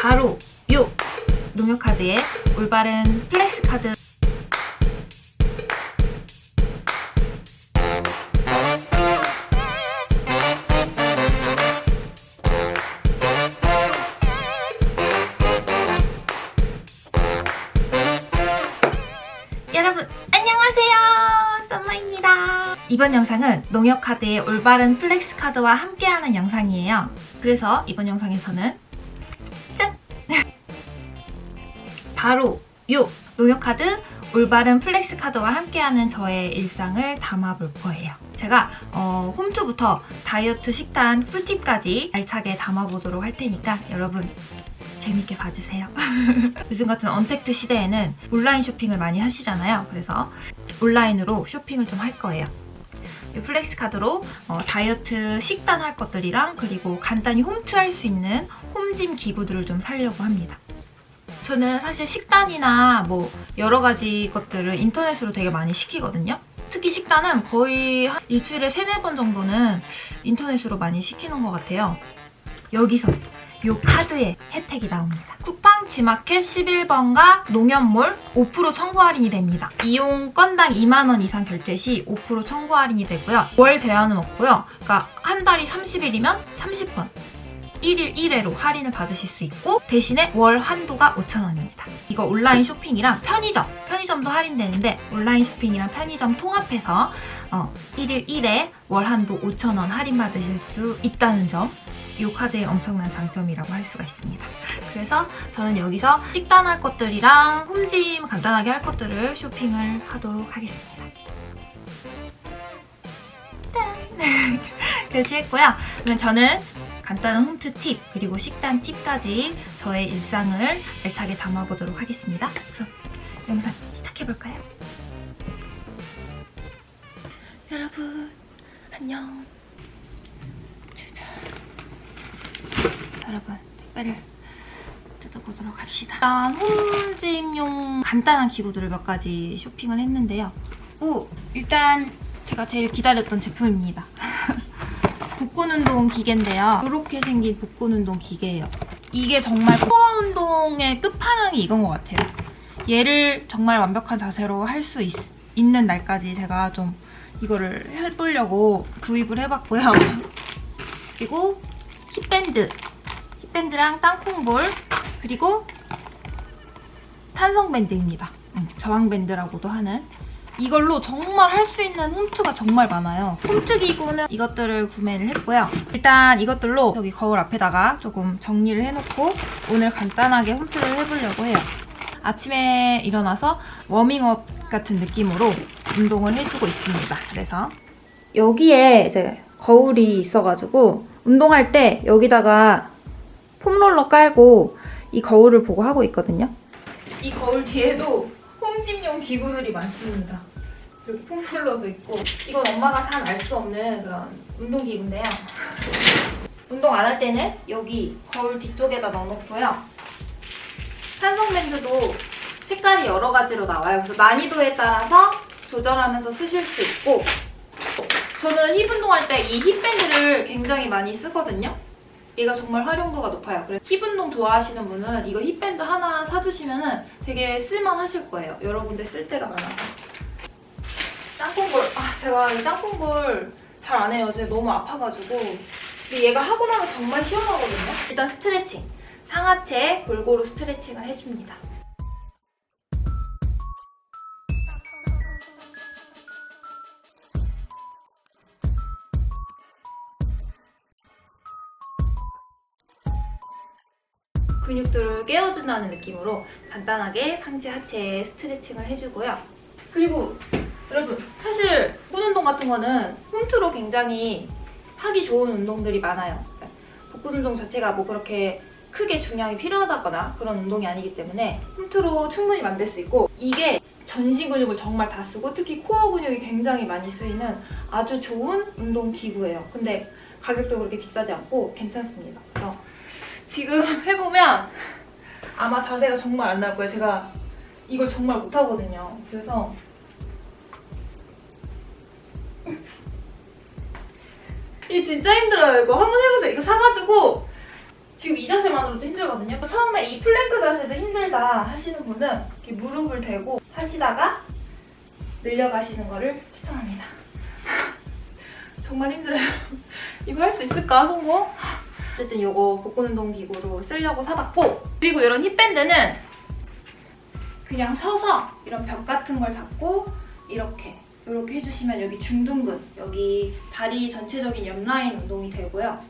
바로 요 농협카드의 올바른 플렉스 카드. 여러분 안녕하세요. 썸머입니다. 이번 영상은 농협카드의 올바른 플렉스 카드와 함께하는 영상이에요. 그래서 이번 영상에서는 바로 요 농협카드 올바른 플렉스 카드와 함께하는 저의 일상을 담아볼 거예요 제가 어, 홈투부터 다이어트 식단 꿀팁까지 알차게 담아보도록 할 테니까 여러분 재밌게 봐주세요. 요즘 같은 언택트 시대에는 온라인 쇼핑을 많이 하시잖아요. 그래서 온라인으로 쇼핑을 좀 할 거예요. 이 플렉스 카드로 어, 다이어트 식단 할 것들이랑 그리고 간단히 홈트 할 수 있는 홈짐 기구들을 좀 사려고 합니다. 저는 사실 식단이나 뭐 여러 가지 것들을 인터넷으로 되게 많이 시키거든요. 특히 식단은 거의 한 일주일에 세네 번 정도는 인터넷으로 많이 시키는 것 같아요. 여기서 요 카드에 혜택이 나옵니다. 쿠팡 지마켓 11번과 농협몰 5% 청구 할인이 됩니다. 이용 건당 2만원 이상 결제 시 5% 청구 할인이 되고요. 월 제한은 없고요. 그러니까 한 달이 30일이면 30번. 1일 1회로 할인을 받으실 수 있고 대신에 월 한도가 5,000원입니다. 이거 온라인 쇼핑이랑 편의점, 편의점도 할인되는데 온라인 쇼핑이랑 편의점 통합해서 어, 1일 1회 월 한도 5,000원 할인 받으실 수 있다는 점 이 카드의 엄청난 장점이라고 할 수가 있습니다. 그래서 저는 여기서 식단할 것들이랑 홈짐 간단하게 할 것들을 쇼핑을 하도록 하겠습니다. 짠! 결제했고요. 그러면 저는 간단한 홈트 팁 그리고 식단 팁까지 저의 일상을 알차게 담아보도록 하겠습니다. 그럼 영상 시작해볼까요? 여러분 안녕. 여러분 택배를 뜯어보도록 합시다. 일단 홈짐용 간단한 기구들을 몇 가지 쇼핑을 했는데요. 오 일단 제가 제일 기다렸던 제품입니다. 복근 운동 기계인데요. 이렇게 생긴 복근 운동 기계예요. 이게 정말 코어 운동의 끝판왕이 이건 것 같아요. 얘를 정말 완벽한 자세로 할 수 있는 날까지 제가 좀 이거를 해보려고 구입을 해봤고요. 그리고 힙밴드, 힙밴드랑 땅콩볼, 그리고 탄성밴드입니다. 음, 저항밴드라고도 하는 이걸로 정말 할 수 있는 홈트가 정말 많아요. 홈트 기구는 이것들을 구매를 했고요. 일단 이것들로 여기 거울 앞에다가 조금 정리를 해놓고 오늘 간단하게 홈트를 해보려고 해요. 아침에 일어나서 워밍업 같은 느낌으로 운동을 해주고 있습니다. 그래서 여기에 이제 거울이 있어가지고 운동할 때 여기다가 폼롤러 깔고 이 거울을 보고 하고 있거든요. 이 거울 뒤에도 홈짐용 기구들이 많습니다. 여기 폼롤러도 있고 이건 엄마가 산 알 수 없는 그런 운동 기구인데요. 운동 안 할 때는 여기 거울 뒤쪽에다 넣어놓고요. 산성밴드도 색깔이 여러 가지로 나와요. 그래서 난이도에 따라서 조절하면서 쓰실 수 있고 저는 힙 운동할 때 이 힙밴드를 굉장히 많이 쓰거든요. 얘가 정말 활용도가 높아요. 그래서 힙 운동 좋아하시는 분은 이거 힙밴드 하나 사주시면 되게 쓸만하실 거예요. 여러 군데 쓸 데가 많아서. 땅콩볼. 아, 제가 이 땅콩볼 잘 안 해요. 제가 너무 아파가지고. 근데 얘가 하고 나면 정말 시원하거든요. 일단 스트레칭. 상하체 골고루 스트레칭을 해줍니다. 근육들을 깨워준다는 느낌으로 간단하게 상체 하체 스트레칭을 해주고요. 그리고 여러분 같은 거는 홈트로 굉장히 하기 좋은 운동들이 많아요. 복근 운동 자체가 뭐 그렇게 크게 중량이 필요하다거나 그런 운동이 아니기 때문에 홈트로 충분히 만들 수 있고 이게 전신 근육을 정말 다 쓰고 특히 코어 근육이 굉장히 많이 쓰이는 아주 좋은 운동 기구예요. 근데 가격도 그렇게 비싸지 않고 괜찮습니다. 그래서 지금 해보면 아마 자세가 정말 안 나올 거예요. 제가 이걸 정말 못하거든요. 그래서 이게 진짜 힘들어요. 이거 한번 해보세요. 이거 사가지고 지금 이 자세만으로 일자만으로도 힘들거든요. 처음에 이 플랭크 자세도 힘들다 하시는 분은 이렇게 무릎을 대고 하시다가 늘려가시는 거를 추천합니다. 정말 힘들어요. 이거 할 수 있을까, 성공? 어쨌든 요거 복근 운동 기구로 쓰려고 사봤고 그리고 이런 힙밴드는 그냥 서서 이런 벽 같은 걸 잡고 이렇게 이렇게 해주시면 여기 중둔근 여기 다리 전체적인 옆라인 운동이 되고요.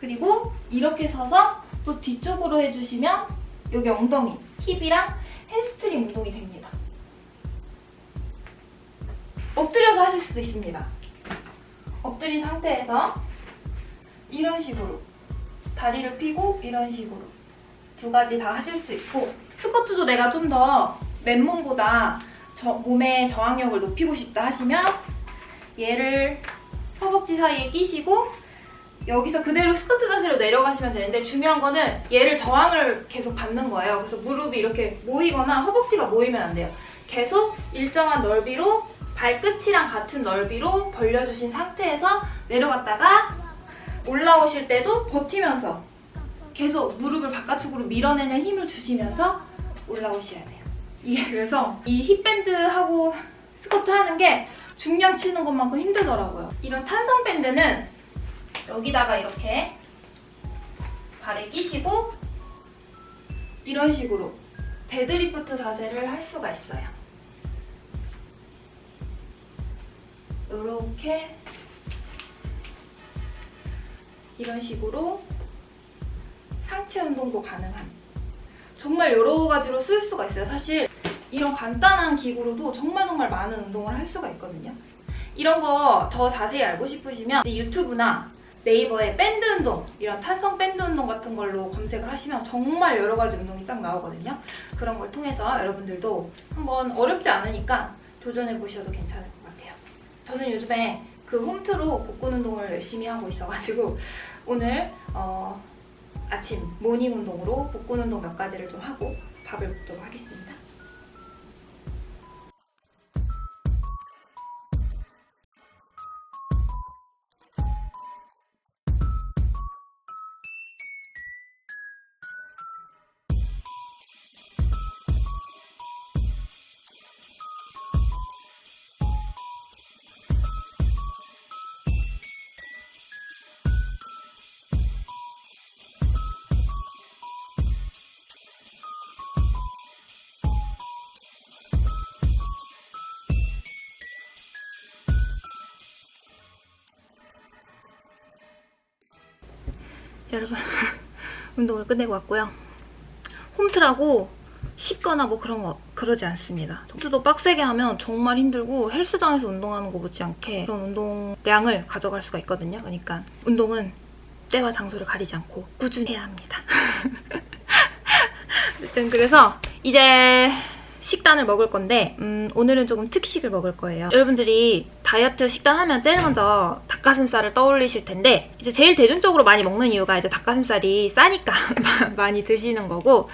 그리고 이렇게 서서 또 뒤쪽으로 해주시면 여기 엉덩이, 힙이랑 햄스트링 운동이 됩니다. 엎드려서 하실 수도 있습니다. 엎드린 상태에서 이런 식으로 다리를 펴고 이런 식으로 두 가지 다 하실 수 있고 스쿼트도 내가 좀 더 맨몸보다 저- 몸의 저항력을 높이고 싶다 하시면 얘를 허벅지 사이에 끼시고 여기서 그대로 스쿼트 자세로 내려가시면 되는데 중요한 거는 얘를 저항을 계속 받는 거예요. 그래서 무릎이 이렇게 모이거나 허벅지가 모이면 안 돼요. 계속 일정한 넓이로 발끝이랑 같은 넓이로 벌려주신 상태에서 내려갔다가 올라오실 때도 버티면서 계속 무릎을 바깥쪽으로 밀어내는 힘을 주시면서 올라오셔야 돼요. 이게 그래서 이 힙밴드하고 스쿼트 하는 게 중량 치는 것만큼 힘들더라고요. 이런 탄성 밴드는 여기다가 이렇게 발에 끼시고 이런 식으로 데드리프트 자세를 할 수가 있어요. 이렇게 이런 식으로 상체 운동도 가능한 정말 여러 가지로 쓸 수가 있어요. 사실 이런 간단한 기구로도 정말 정말 많은 운동을 할 수가 있거든요. 이런 거 더 자세히 알고 싶으시면 유튜브나 네이버에 밴드 운동, 이런 탄성 밴드 운동 같은 걸로 검색을 하시면 정말 여러 가지 운동이 쫙 나오거든요. 그런 걸 통해서 여러분들도 한번 어렵지 않으니까 도전해 보셔도 괜찮을 것 같아요. 저는 요즘에 그 홈트로 복근 운동을 열심히 하고 있어가지고 오늘 어, 아침 모닝 운동으로 복근 운동 몇 가지를 좀 하고 밥을 먹도록 하겠습니다. 여러분 운동을 끝내고 왔고요. 홈트라고 쉽거나 뭐 그런 거 그러지 않습니다. 홈트도 빡세게 하면 정말 힘들고 헬스장에서 운동하는 거 못지않게 그런 운동량을 가져갈 수가 있거든요. 그러니까 운동은 때와 장소를 가리지 않고 꾸준히 해야 합니다. 어쨌든 그래서 이제 식단을 먹을 건데 음, 오늘은 조금 특식을 먹을 거예요. 여러분들이 다이어트 식단 하면 제일 먼저 닭가슴살을 떠올리실 텐데 이제 제일 대중적으로 많이 먹는 이유가 이제 닭가슴살이 싸니까 많이 드시는 거고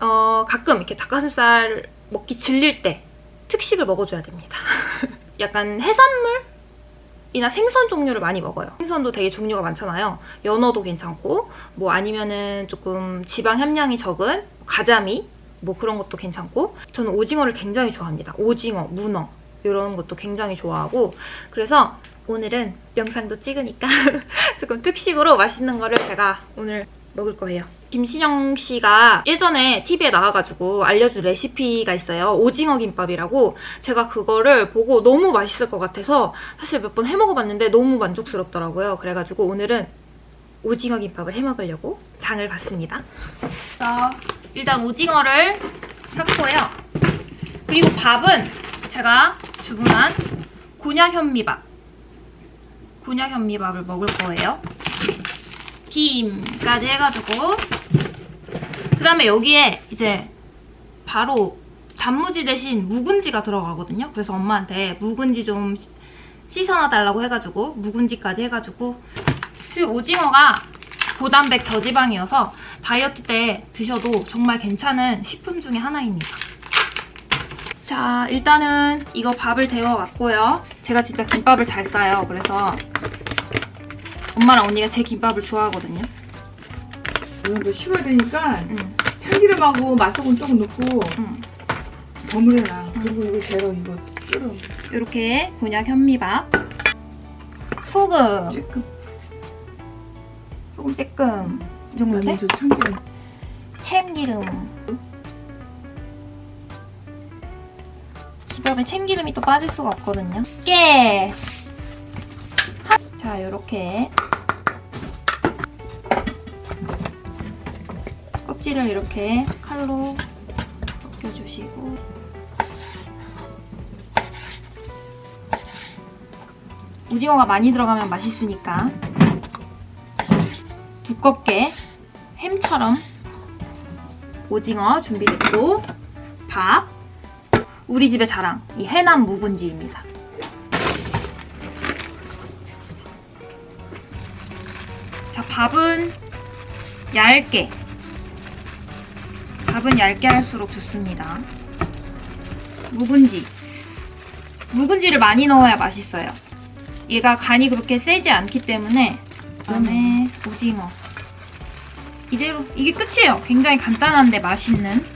어, 가끔 이렇게 닭가슴살 먹기 질릴 때 특식을 먹어줘야 됩니다. 약간 해산물? 이나 생선 종류를 많이 먹어요. 생선도 되게 종류가 많잖아요. 연어도 괜찮고, 뭐 아니면은 조금 지방 함량이 적은 가자미, 뭐 그런 것도 괜찮고, 저는 오징어를 굉장히 좋아합니다. 오징어, 문어, 이런 것도 굉장히 좋아하고, 그래서 오늘은 영상도 찍으니까 조금 특식으로 맛있는 거를 제가 오늘 먹을 거예요. 김신영 씨가 예전에 TV에 나와가지고 알려준 레시피가 있어요. 오징어 김밥이라고. 제가 그거를 보고 너무 맛있을 것 같아서 사실 몇 번 해먹어봤는데 너무 만족스럽더라고요. 그래가지고 오늘은 오징어 김밥을 해먹으려고 장을 봤습니다. 자, 일단 오징어를 샀고요. 그리고 밥은 제가 주문한 곤약 현미밥. 곤약 현미밥을 먹을 거예요. 김까지 해가지고 그 다음에 여기에 이제 바로 단무지 대신 묵은지가 들어가거든요. 그래서 엄마한테 묵은지 좀 씻어놔 달라고 해가지고 묵은지까지 해가지고 그리고 오징어가 고단백 저지방이어서 다이어트 때 드셔도 정말 괜찮은 식품 중에 하나입니다. 자 일단은 이거 밥을 데워 왔고요. 제가 진짜 김밥을 잘 싸요. 그래서 엄마랑 언니가 제 김밥을 좋아하거든요. 이것도 식어야 되니까 응, 참기름하고 맛소금 조금 넣고 응. 버무려놔. 그리고 이거 재료 이거 썰어. 이렇게 곤약 현미밥, 소금, 찔끔. 소금 쬐끔 이 정도 돼? 참기름. 참기름. 기밥에 참기름이 또 빠질 수가 없거든요. 깨. 하- 자, 이렇게 껍질을 이렇게 칼로 벗겨주시고 오징어가 많이 들어가면 맛있으니까 두껍게 햄처럼 오징어 준비됐고 밥 우리 집의 자랑 이 해남 묵은지입니다. 자 밥은 얇게 밥은 얇게 할수록 좋습니다. 묵은지 묵은지를 많이 넣어야 맛있어요. 얘가 간이 그렇게 세지 않기 때문에 그다음에 오징어 이대로 이게 끝이에요. 굉장히 간단한데 맛있는.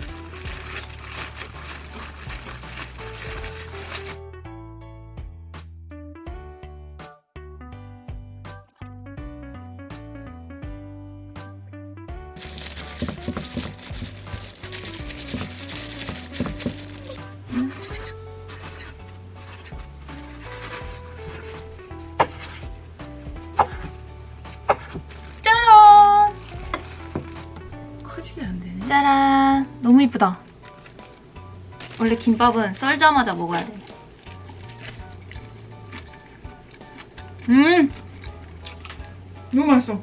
원래 김밥은 썰자마자 먹어야 돼. 음! 너무 맛있어.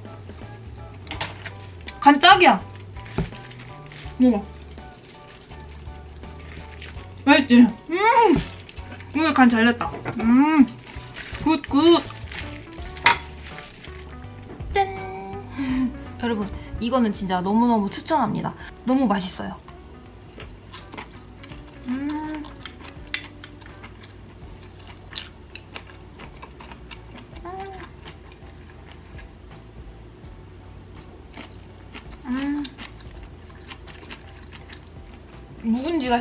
간 딱이야. 먹어. 맛있지? 음! 오늘 간 잘됐다. 음! 굿, 굿! 짠! 여러분, 이거는 진짜 너무너무 추천합니다. 너무 맛있어요. 음. 음.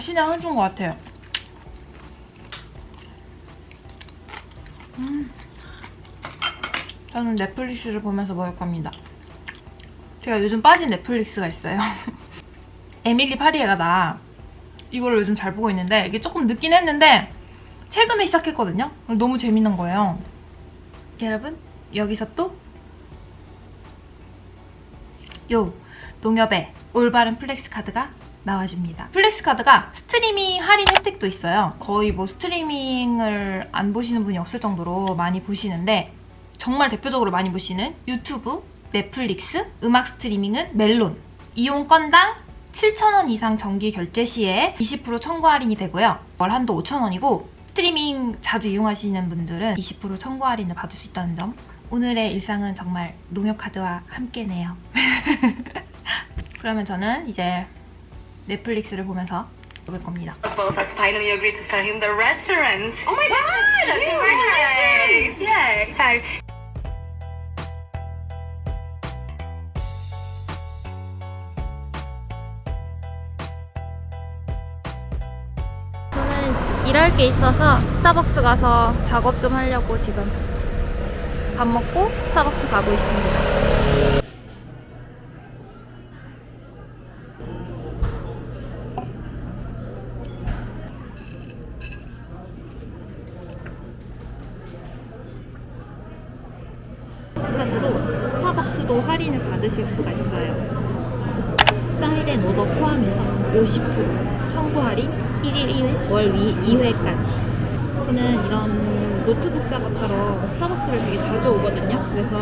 신의 한 수인 것 같아요. 음. 저는 넷플릭스를 보면서 먹을 겁니다. 제가 요즘 빠진 넷플릭스가 있어요. 에밀리 파리에가 나 이거를 요즘 잘 보고 있는데 이게 조금 늦긴 했는데 최근에 시작했거든요. 너무 재밌는 거예요. 여러분 여기서 또 요 농협의 올바른 플렉스 카드가 나와줍니다. 플렉스 카드가 스트리밍 할인 혜택도 있어요. 거의 뭐 스트리밍을 안 보시는 분이 없을 정도로 많이 보시는데 정말 대표적으로 많이 보시는 유튜브, 넷플릭스, 음악 스트리밍은 멜론. 이용 건당 7,000원 이상 정기 결제 시에 20% 청구 할인이 되고요. 월 한도 5,000원이고 스트리밍 자주 이용하시는 분들은 20% 청구 할인을 받을 수 있다는 점. 오늘의 일상은 정말 농협 카드와 함께네요. 그러면 저는 이제 넷플릭스를 보면서 먹을 겁니다. boss has finally agreed to sell him the restaurant. Oh my god! Congratulations! Yes. So 저는 일할 게 있어서 스타벅스 가서 작업 좀 하려고 지금 밥 먹고 스타벅스 가고 있습니다. 받으실 수가 있어요. 사이렌 오더 포함해서 50% 청구 할인 1일 1회, 월 2회까지. 저는 이런 노트북 작업하러 스타벅스를 되게 자주 오거든요. 그래서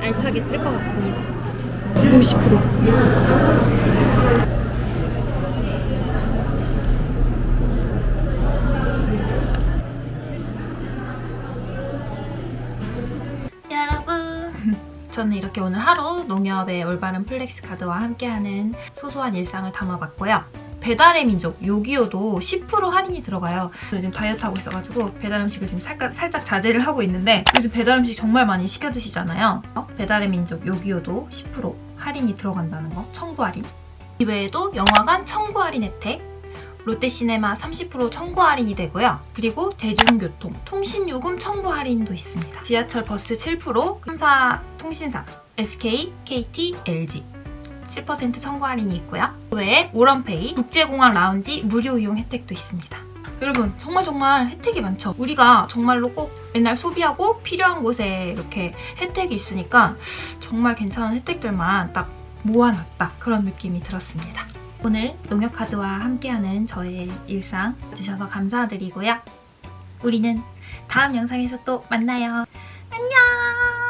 알차게 쓸 것 같습니다. 50%. 이렇게 오늘 하루 농협의 올바른 플렉스 카드와 함께하는 소소한 일상을 담아봤고요. 배달의 민족 요기요도 10% 할인이 들어가요. 요즘 다이어트 하고 있어가지고 배달 음식을 지금 살짝, 살짝 자제를 하고 있는데 요즘 배달 음식 정말 많이 시켜 드시잖아요. 어? 배달의 민족 요기요도 10% 할인이 들어간다는 거 청구 할인. 이외에도 영화관 청구 할인 혜택, 롯데시네마 30% 청구 할인이 되고요. 그리고 대중교통, 통신요금 청구 할인도 있습니다. 지하철 버스 7%, 3사 통신사, SK, KT, LG 7% 청구 할인이 있고요. 그 외에 오런페이, 국제공항 라운지 무료 이용 혜택도 있습니다. 여러분 정말 정말 혜택이 많죠. 우리가 정말로 꼭 맨날 소비하고 필요한 곳에 이렇게 혜택이 있으니까 정말 괜찮은 혜택들만 딱 모아놨다 그런 느낌이 들었습니다. 오늘 농협카드와 함께하는 저의 일상 주셔서 감사드리고요. 우리는 다음 영상에서 또 만나요. 안녕!